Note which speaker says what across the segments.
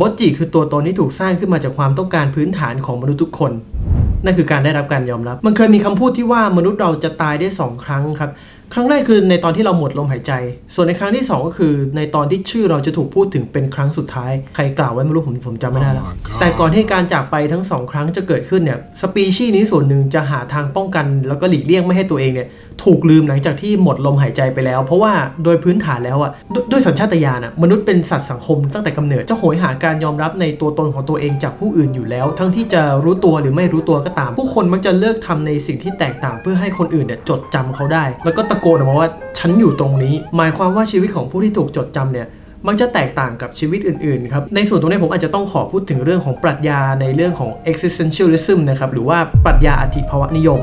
Speaker 1: บอจิคือตัวตนที่ถูกสร้างขึ้นมาจากความต้องการพื้นฐานของมนุษย์ทุกคน นั่นคือการได้รับการยอมรับ มันเคยมีคำพูดที่ว่ามนุษย์เราจะตายได้สองครั้งครับ ครั้งแรกคือในตอนที่เราหมดลมหายใจ ส่วนในครั้งที่สองก็คือ ในตอนที่ชื่อเราจะถูกพูดถึงเป็นครั้งสุดท้าย ใครกล่าวไว้ไม่รู้ผมผมจำไม่ได้แล้ว
Speaker 2: Oh my god
Speaker 1: แต่ก่อนที่การจากไปทั้งสองครั้งจะเกิดขึ้นเนี่ย สปีชีส์นี้ส่วนหนึ่งจะหาทางป้องกัน แล้วก็หลีกเลี่ยงไม่ให้ตัวเองเนี่ยถูกลืมหลังจากที่หมดลมหายใจไปแล้ว เพราะว่าโดยพื้นฐานแล้วอะดด้วยสัญชาตญาณอะมนุษย์เป็นสัตว์สังคมตั้งแต่กำเนิดจะโหยหาการยอมรับในตัวตนของตัวเองจากผู้อื่นอยู่แล้ว ทั้งที่จะรู้ตัวหรือไม่รู้ตัวก็ตาม ผู้คนมักจะเลือกทำในสิ่งที่แตกต่าง เพื่อให้คนอื่นเนี่ยจดจำเขาได้ แล้วก็ตะโกนออกมาว่าฉันอยู่ตรงนี้ หมายความว่าชีวิตของผู้ที่ถูกจดจำเนี่ยมักจะแตกต่างกับชีวิตอื่นๆครับ ในส่วนตรงนี้ผมอาจจะต้องขอพูดถึงเรื่องของปรัชญาในเรื่องของ existentialism นะครับ หรือว่าปรัชญาอธิภาวะนิยม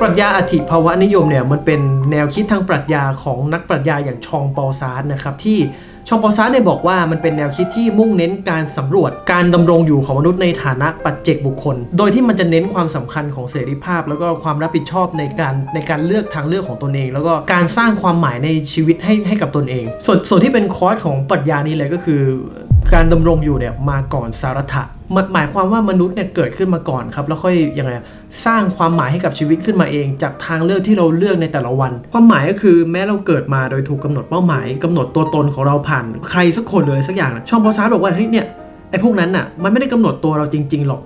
Speaker 1: ปรัชญาอธิภาวะนิยมเนี่ยมันเป็นแนวคิดทางปรัชญาของนักปรัชญาอย่างชองปอลซาร์นะครับที่ ชองปอลซาเนี่ยบอกว่ามันเป็นแนวคิดที่มุ่งเน้นการสำรวจการดำรงอยู่ของมนุษย์ในฐานะปัจเจกบุคคล โดยที่มันจะเน้นความสำคัญของเสรีภาพ แล้วก็ความรับผิดชอบในการในการเลือกทางเลือกของตนเอง แล้วก็การสร้างความหมายในชีวิตให้ให้กับตนเอง ส่วนส่วนที่เป็นคอร์สของปรัชญานี้เลยก็คือการดำรงอยู่เนี่ยมาก่อนสารถะหมายความว่ามนุษย์เนี่ยเกิดขึ้นมาก่อนครับแล้วค่อยยังไง สร้างความหมายให้กับชีวิตขึ้นมาเอง จากทางเลือกที่เราเลือกในแต่ละวัน ความหมายก็คือแม้เราเกิดมาโดยถูกกำหนดเป้าหมายกำหนดตัวตนของเราผ่านใครสักคนเลยสักอย่างนะช่องพอซาร์บอกว่าเฮ้ยเนี่ยไอ้พวกนั้นน่ะมันไม่ได้กำหนดตัวเราจริง ๆหรอก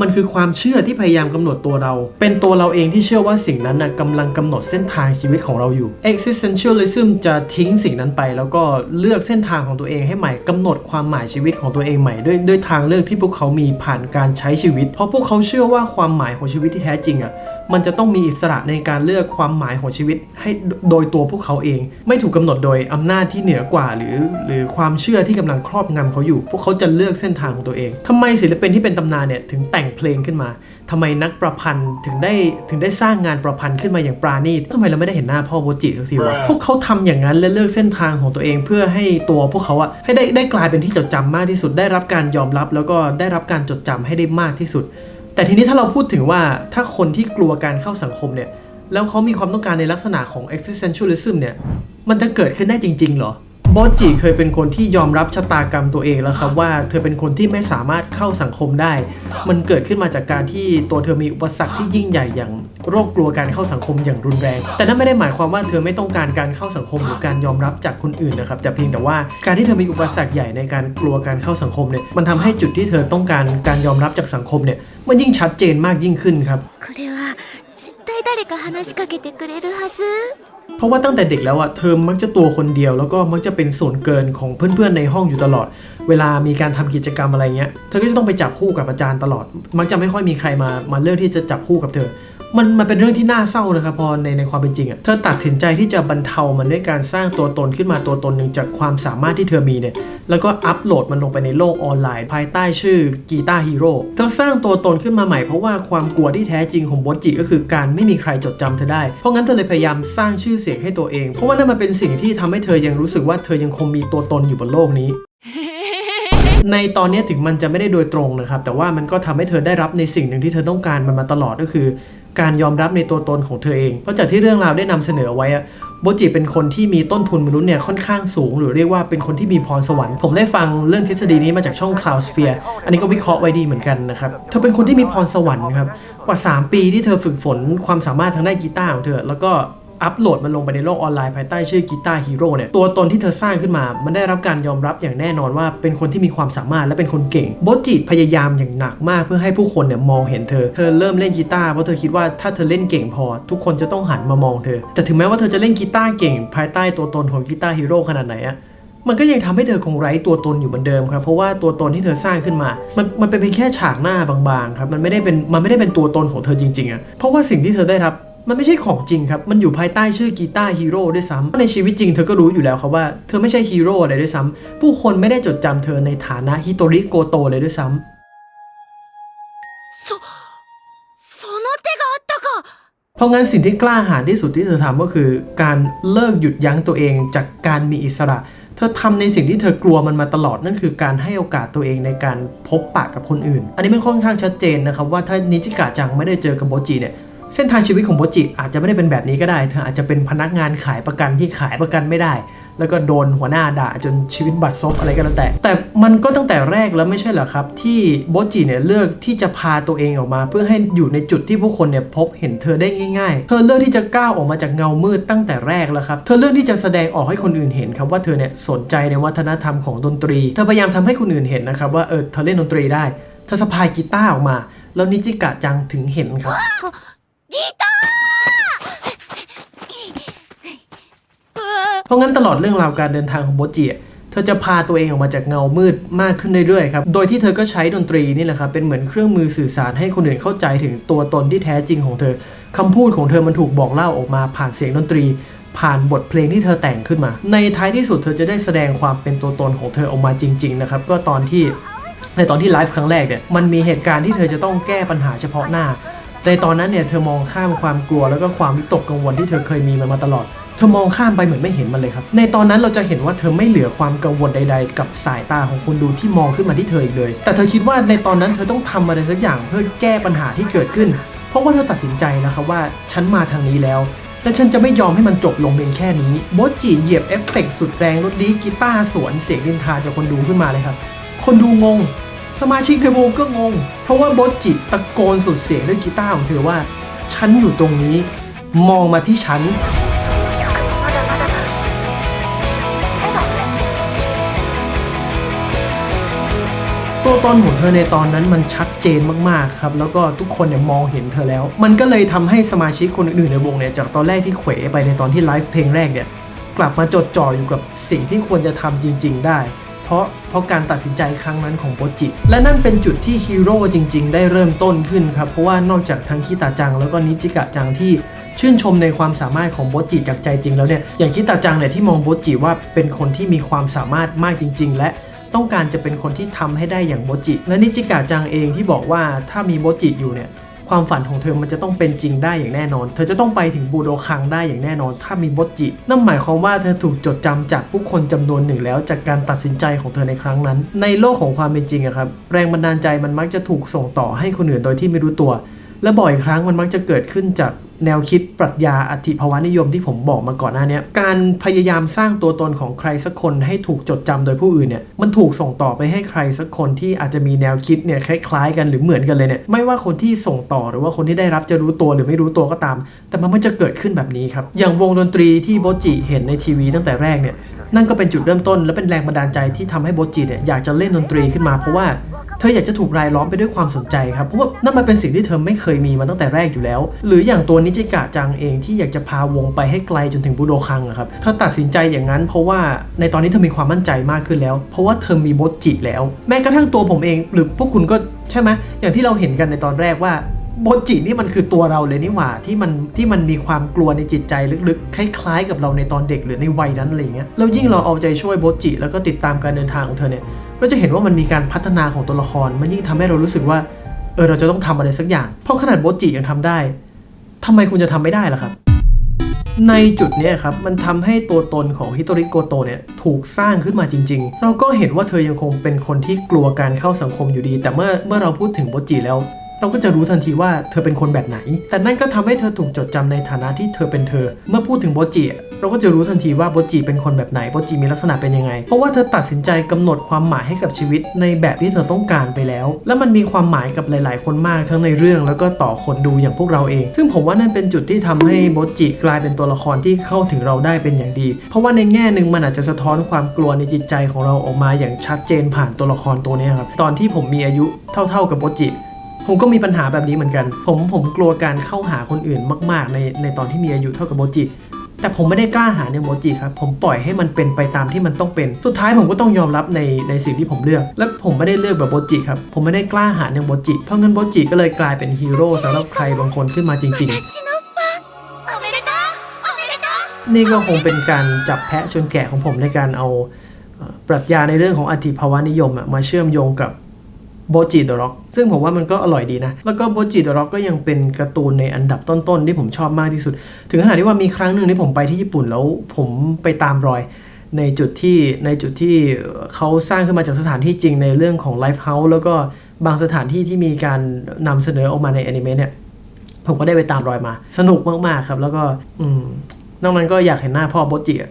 Speaker 1: มันคือความเชื่อที่พยายามกำหนดตัวเรา เป็นตัวเราเองที่เชื่อว่าสิ่งนั้นนะกำลังกำหนดเส้นทางชีวิตของเราอยู่ existentialism จะทิ้งสิ่งนั้นไป แล้วก็เลือกเส้นทางของตัวเองให้ใหม่กำหนดความหมายชีวิตของตัวเองใหม่ด้วยด้วยทางเลือกที่พวกเขามีผ่านการใช้ชีวิต เพราะพวกเขาเชื่อว่าความหมายของชีวิตที่แท้จริงอะ มันจะต้องมีอิสระในการเลือกความหมายของชีวิตให้โดยตัวพวกเขาเอง ไม่ถูกกำหนดโดยอำนาจที่เหนือกว่า หรือ หรือความเชื่อที่กำลังครอบงำเขาอยู่ พวกเขาจะเลือกเส้นทางของตัวเองทำไมศิลปินที่เป็นตำนานเนี่ยถึงแต่งเพลงขึ้นมาทำไมนักประพันธ์ถึงได้ถึงได้สร้างงานประพันธ์ขึ้นมาอย่างปราณีตทำไมเราไม่ได้เห็นหน้าพ่อโบจิสักทีวะ
Speaker 2: Bruh
Speaker 1: พวกเขาทำอย่างนั้นและเลือกเส้นทางของตัวเอง เพื่อให้ตัวพวกเขาอะให้ได้ได้กลายเป็นที่จดจำมากที่สุดได้รับการยอมรับ แล้วก็ได้รับการจดจำให้ได้มากที่สุด แต่ทีนี้ถ้าเราพูดถึงว่าถ้าคนที่กลัวการเข้าสังคมเนี่ย แล้วเขามีความต้องการในลักษณะของ existentialism เนี่ย มันจะเกิดขึ้นได้จริง ๆ หรอบอสจิเคยเป็นคนที่ยอมรับชะตากรรมตัวเองแล้วครับว่าเธอเป็นคนที่ไม่สามารถเข้าสังคมได้ มันเกิดขึ้นมาจากการที่ตัวเธอมีอุปสรรคที่ยิ่งใหญ่อย่าง โรคกลัวการเข้าสังคมอย่างรุนแรง แต่นั่นไม่ได้หมายความว่าเธอไม่ต้องการการเข้าสังคมหรือการยอมรับจากคนอื่นนะครับแต่เพียงแต่ว่าการที่เธอมีอุปสรรคใหญ่ในการกลัวการเข้าสังคมเนี่ยมันทำให้จุดที่เธอต้องการการยอมรับจากสังคมเนี่ยมันยิ่งชัดเจนมากยิ่งขึ้นครับเพราะว่าตั้งแต่เด็กแล้วอะเธอมักจะตัวคนเดียว แล้วก็มักจะเป็นส่วนเกินของเพื่อนๆในห้องอยู่ตลอด เวลามีการทำกิจกรรมอะไรเงี้ย เธอก็จะต้องไปจับคู่กับอาจารย์ตลอด มักจะไม่ค่อยมีใครมา มาเลือกที่จะจับคู่กับเธอ มันมันเป็นเรื่องที่น่าเศร้านะครับพอในในความเป็นจริงอะเธอตัดสินใจที่จะบรรเทามันด้วยการสร้างตัวตนขึ้นมาตัวตนหนึ่งจากความสามารถที่เธอมีเนี่ยแล้วก็อัปโหลดมันลงไปในโลกออนไลน์ ภายใต้ชื่อกีตาร์ฮีโร่เธอสร้างตัวตนขึ้นมาใหม่เพราะว่าความกลัวที่แท้จริงของโบจิก็คือการไม่มีใครจดจำเธอได้ เพราะงั้นเธอเลยพยายามสร้างชื่อเสียงให้ตัวเอง เพราะว่านั่นมันเป็นสิ่งที่ทำให้เธอยังรู้สึกว่าเธอยังคงมีตัวตนอยู่บนโลกนี้ในตอนนี้ถึงมันจะไม่ได้โดยตรงนะครับ แต่ว่ามันก็ทำให้เธอได้รับในสิ่งหนึ่งที่เธอต้องการมันมาตลอดก็คือ การยอมรับในตัวตนของเธอเองเพราะจากที่เรื่องราวได้นำเสนอไว้อะโบจิเป็นคนที่มีต้นทุนมนุษย์เนี่ยค่อนข้างสูง หรือเรียกว่าเป็นคนที่มีพรสวรรค์ ผมได้ฟังเรื่องทฤษฎีนี้มาจากช่อง Cloud Sphere อันนี้ก็วิเคราะห์ไว้ดีเหมือนกันนะครับ เธอเป็นคนที่มีพรสวรรค์ครับ กว่า 3 ปีที่เธอฝึกฝนความสามารถทางด้านกีตาร์ของเธอ แล้วก็ อัปโหลดมันลงไปในโลกออนไลน์ภายใต้ชื่อกีตาร์ฮีโร่เนี่ยตัวตนที่เธอสร้างขึ้นมา มันได้รับการยอมรับอย่างแน่นอนว่าเป็นคนที่มีความสามารถและเป็นคนเก่งโบจิพยายามอย่างหนักมากเพื่อให้ผู้คนเนี่ยมองเห็นเธอ เธอเริ่มเล่นกีตาร์เพราะเธอคิดว่าถ้าเธอเล่นเก่งพอ ทุกคนจะต้องหันมามองเธอ แต่ถึงแม้ว่าเธอจะเล่นกีตาร์เก่ง ภายใต้ตัวตนของกีตาร์ฮีโร่ขนาดไหนอะมันก็ยังทำให้เธอคงไร้ตัวตนอยู่เหมือนเดิมครับเพราะว่าตัวตนที่เธอสร้างขึ้นมา มันมันเป็นเพียงแค่ฉากหน้าบางๆครับมันไม่ได้เป็นมันไม่ได้เป็นตัวตนของเธอจริงๆอะเพราะว่าสิ่งที่เธอได้รับ มันไม่ใช่ของจริงครับ มันอยู่ภายใต้ชื่อกีตาร์ฮีโร่ด้วยซ้ำในชีวิตจริงเธอก็รู้อยู่แล้วครับว่าเธอไม่ใช่ฮีโร่อะไรด้วยซ้ำผู้คนไม่ได้จดจำเธอในฐานะฮิโตริโกโตเลยด้วยซ้ำเพราะงั้นสิ่งที่กล้าหาญที่สุดที่เธอทำก็คือ การเลิกหยุดยั้งตัวเองจากการมีอิสระ เธอทำในสิ่งที่เธอกลัวมันมาตลอดนั่นคือการให้โอกาสตัวเองในการพบปะกับคนอื่น อันนี้มันค่อนข้างชัดเจนนะครับว่าถ้านิจิกะจังไม่ได้เจอกับโบจีเนี่ย เส้นทางชีวิตของโบจิอาจจะไม่ได้เป็นแบบนี้ก็ได้ เธออาจจะเป็นพนักงานขายประกันที่ขายประกันไม่ได้ แล้วก็โดนหัวหน้าด่าจนชีวิตบัดซบอะไรก็แล้วแต่ แต่มันก็ตั้งแต่แรกแล้วไม่ใช่เหรอครับ ที่โบจิเนี่ยเลือกที่จะพาตัวเองออกมา เพื่อให้อยู่ในจุดที่ผู้คนเนี่ยพบเห็นเธอได้ง่าย ๆ เธอเลือกที่จะก้าวออกมาจากเงามืดตั้งแต่แรกแล้วครับ เธอเลือกที่จะแสดงออกให้คนอื่นเห็นครับว่าเธอเนี่ยสนใจในวัฒนธรรมของดนตรี เธอพยายามทำให้คนอื่นเห็นนะครับว่าเออเธอเล่นดนตรีได้ เธอสะพายกีตาร์ออกมา แล้วนิจิกะจังถึงเห็นครับ
Speaker 3: ギター
Speaker 1: เพราะงั้นตลอดเรื่องราวการเดินทางของโบจิเธอจะพาตัวเองออกมาจากเงามืดมากขึ้นเรื่อยๆครับ โดยที่เธอก็ใช้ดนตรีนี่แหละครับ เป็นเหมือนเครื่องมือสื่อสารให้คนอื่นเข้าใจถึงตัวตนที่แท้จริงของเธอคำพูดของเธอมันถูกบอกเล่าออกมาผ่านเสียงดนตรี ผ่านบทเพลงที่เธอแต่งขึ้นมา ในท้ายที่สุดเธอจะได้แสดงความเป็นตัวตนของเธอออกมาจริง ๆ นะครับ ก็ตอนที่ในตอนที่ไลฟ์ครั้งแรกเนี่ย มันมีเหตุการณ์ที่เธอจะต้องแก้ปัญหาเฉพาะหน้า ในตอนนั้นเนี่ยเธอมองข้ามความกลัวแล้วก็ความวิตกกังวลที่เธอเคยมีมันมาตลอด เธอมองข้ามไปเหมือนไม่เห็นมันเลยครับ ในตอนนั้นเราจะเห็นว่าเธอไม่เหลือความกังวลใด ๆ กับสายตาของคนดูที่มองขึ้นมาที่เธออีกเลย แต่เธอคิดว่าในตอนนั้นเธอต้องทำอะไรสักอย่างเพื่อแก้ปัญหาที่เกิดขึ้น เพราะว่าเธอตัดสินใจแล้วครับว่าฉันมาทางนี้แล้วและฉันจะไม่ยอมให้มันจบลงเพียงแค่นี้โบจิเหยียบเอฟเฟกต์สุดแรงรถลีกีตาร์สวนเสียงดินทาจากคนดูขึ้นมาเลยครับ คนดูงง สมาชิกในวงก็งง เพราะว่าโบจิตะโกนสุดเสียงด้วยกีตาร์ของเธอว่า ฉันอยู่ตรงนี้ มองมาที่ฉัน ตัวตนของเธอในตอนนั้นมันชัดเจนมากๆครับ แล้วก็ทุกคนเนี่ยมองเห็นเธอแล้ว มันก็เลยทำให้สมาชิกคนอื่นๆในวงเนี่ยจากตอนแรกที่เขวไปในตอนที่ไลฟ์เพลงแรกเนี่ยกลับมาจดจ่ออยู่กับสิ่งที่ควรจะทำจริง ๆ ได้ ราะเพราะการตัดสินใจครั้งนั้นของโบจิและนั่นเป็นจุดที่ฮีโร่จริง ๆ ได้เริ่มต้นขึ้นครับ เพราะว่านอกจากทั้งคิตาจังแล้วก็นิจิกะจังที่ชื่นชมในความสามารถของโบจิจากใจจริงแล้วเนี่ยอย่างคิตาจังเนี่ยที่มองโบจิว่าเป็นคนที่มีความสามารถมากจริง ๆ และต้องการจะเป็นคนที่ทำให้ได้อย่างโบจิ และนิจิกะจังเองที่บอกว่าถ้ามีโบจิอยู่เนี่ย ความฝันของเธอมันจะต้องเป็นจริงได้อย่างแน่นอน เธอจะต้องไปถึงบูโดคังได้อย่างแน่นอน ถ้ามีบทจิ นั่นหมายความว่าเธอถูกจดจำจากผู้คนจำนวนหนึ่งแล้วจากการตัดสินใจของเธอในครั้งนั้น ในโลกของความเป็นจริงอะครับ แรงบันดาลใจมันมักจะถูกส่งต่อให้คนอื่นโดยที่ไม่รู้ตัว และบ่อยครั้งมันมักจะเกิดขึ้นจากแนวคิดปรัชญาอธิภาวะนิยมที่ผมบอกมาก่อนหน้านี้การพยายามสร้างตัวตนของใครสักคนให้ถูกจดจำโดยผู้อื่นเนี่ยมันถูกส่งต่อไปให้ใครสักคนที่อาจจะมีแนวคิดเนี่ยคล้ายๆ กันหรือเหมือนกันเลยเนี่ยไม่ว่าคนที่ส่งต่อหรือว่าคนที่ได้รับจะรู้ตัวหรือไม่รู้ตัวก็ตาม แต่มันไม่จะเกิดขึ้นแบบนี้ครับอย่างวงดนตรีที่โบจิเห็นในทีวีตั้งแต่แรกเนี่ยนั่นก็เป็นจุดเริ่มต้นและเป็นแรงบันดาลใจที่ทำให้โบจิเนี่ยอยากจะเล่นดนตรีขึ้นมาเพราะว่า เธออยากจะถูกรายล้อมไปด้วยความสนใจครับเพราะว่านั่นมันเป็นสิ่งที่เธอไม่เคยมีมาตั้งแต่แรกอยู่แล้ว หรืออย่างตัวนิจิกะจังเองที่อยากจะพาวงไปให้ไกลจนถึงบูโดคังอะครับเธอตัดสินใจอย่างนั้น เพราะว่าในตอนนี้เธอมีความมั่นใจมากขึ้นแล้ว เพราะว่าเธอมีบทจิแล้ว แม้กระทั่งตัวผมเอง หรือพวกคุณก็ใช่ไหมอย่างที่เราเห็นกันในตอนแรกว่า โบจินี่มันคือตัวเราเลยนี่หว่าที่มันที่มันมีความกลัวในจิตใจลึกๆ คล้ายๆ กับเราในตอนเด็กหรือในวัยนั้นอะไรเงี้ยแล้วยิ่งเราเอาใจช่วยโบจิ แล้วก็ติดตามการเดินทางของเธอเนี่ยเราจะเห็นว่ามันมีการพัฒนาของตัวละคร มันยิ่งทำให้เรารู้สึกว่าเออเราจะต้องทำอะไรสักอย่าง เพราะขนาดโบจิยังทำได้ทำไมคุณจะทำไม่ได้ล่ะครับ ในจุดนี้ครับมันทำให้ตัวตนของฮิโตริโกโตเนี่ยถูกสร้างขึ้นมาจริง ๆ เราก็เห็นว่าเธอยังคงเป็นคนที่กลัวการเข้าสังคมอยู่ดี แต่เมื่อเมื่อเราพูดถึงโบจิแล้ว เราก็จะรู้ทันทีว่าเธอเป็นคนแบบไหน แต่นั่นก็ทำให้เธอถูกจดจำในฐานะที่เธอเป็นเธอ เมื่อพูดถึงโบจิเราก็จะรู้ทันทีว่าโบจิเป็นคนแบบไหนโบจิมีลักษณะเป็นยังไง เพราะว่าเธอตัดสินใจกำหนดความหมายให้กับชีวิตในแบบที่เธอต้องการไปแล้ว และมันมีความหมายกับหลาย ๆ คนมากทั้งในเรื่องแล้วก็ต่อคนดูอย่างพวกเราเอง ซึ่งผมว่านั่นเป็นจุดที่ทำให้โบจิกลายเป็นตัวละครที่เข้าถึงเราได้เป็นอย่างดี เพราะว่าในแง่หนึ่งมันอาจจะสะท้อนความกลัวในจิตใจของเราออกมาอย่างชัดเจนผ่านตัวละครตัวนี้ครับตอนที่ผมมีอายุเท่า ๆกับโบจิ ผมก็มีปัญหาแบบนี้เหมือนกัน ผมผมกลัวการเข้าหาคนอื่นมากๆ ในในตอนที่มีอายุเท่ากับโมจิ แต่ผมไม่ได้กล้าหาในโมจิครับ ผมปล่อยให้มันเป็นไปตามที่มันต้องเป็น สุดท้ายผมก็ต้องยอมรับในในสิ่งที่ผมเลือก และผมไม่ได้เลือกแบบโมจิครับ ผมไม่ได้กล้าหาในโมจิ เพราะเงินโมจิก็เลยกลายเป็นฮีโร่สำหรับใครบางคนขึ้นมาจริง ๆนี่ก็คงเป็นการจับแพะชนแกะของผมในการเอาปรัชญาในเรื่องของอธิภาวะนิยมมาเชื่อมโยงกับ โบจิเดอะร็อกซึ่งผมว่ามันก็อร่อยดีนะ แล้วก็โบจิเดอะร็อกก็ยังเป็นการ์ตูนในอันดับต้นๆ ที่ผมชอบมากที่สุด ถึงขนาดที่ว่ามีครั้งหนึ่งที่ผมไปที่ญี่ปุ่นแล้วผมไปตามรอยในจุดที่ในจุดที่เขาสร้างขึ้นมาจากสถานที่จริงในเรื่องของไลฟ์เฮาส์แล้วก็บางสถานที่ที่มีการนำเสนอออกมาในแอนิเมะเนี่ยผมก็ได้ไปตามรอยมา สนุกมากๆครับ แล้วก็อืมนอกนั้นก็อยากเห็นหน้าพ่อโบจิอะ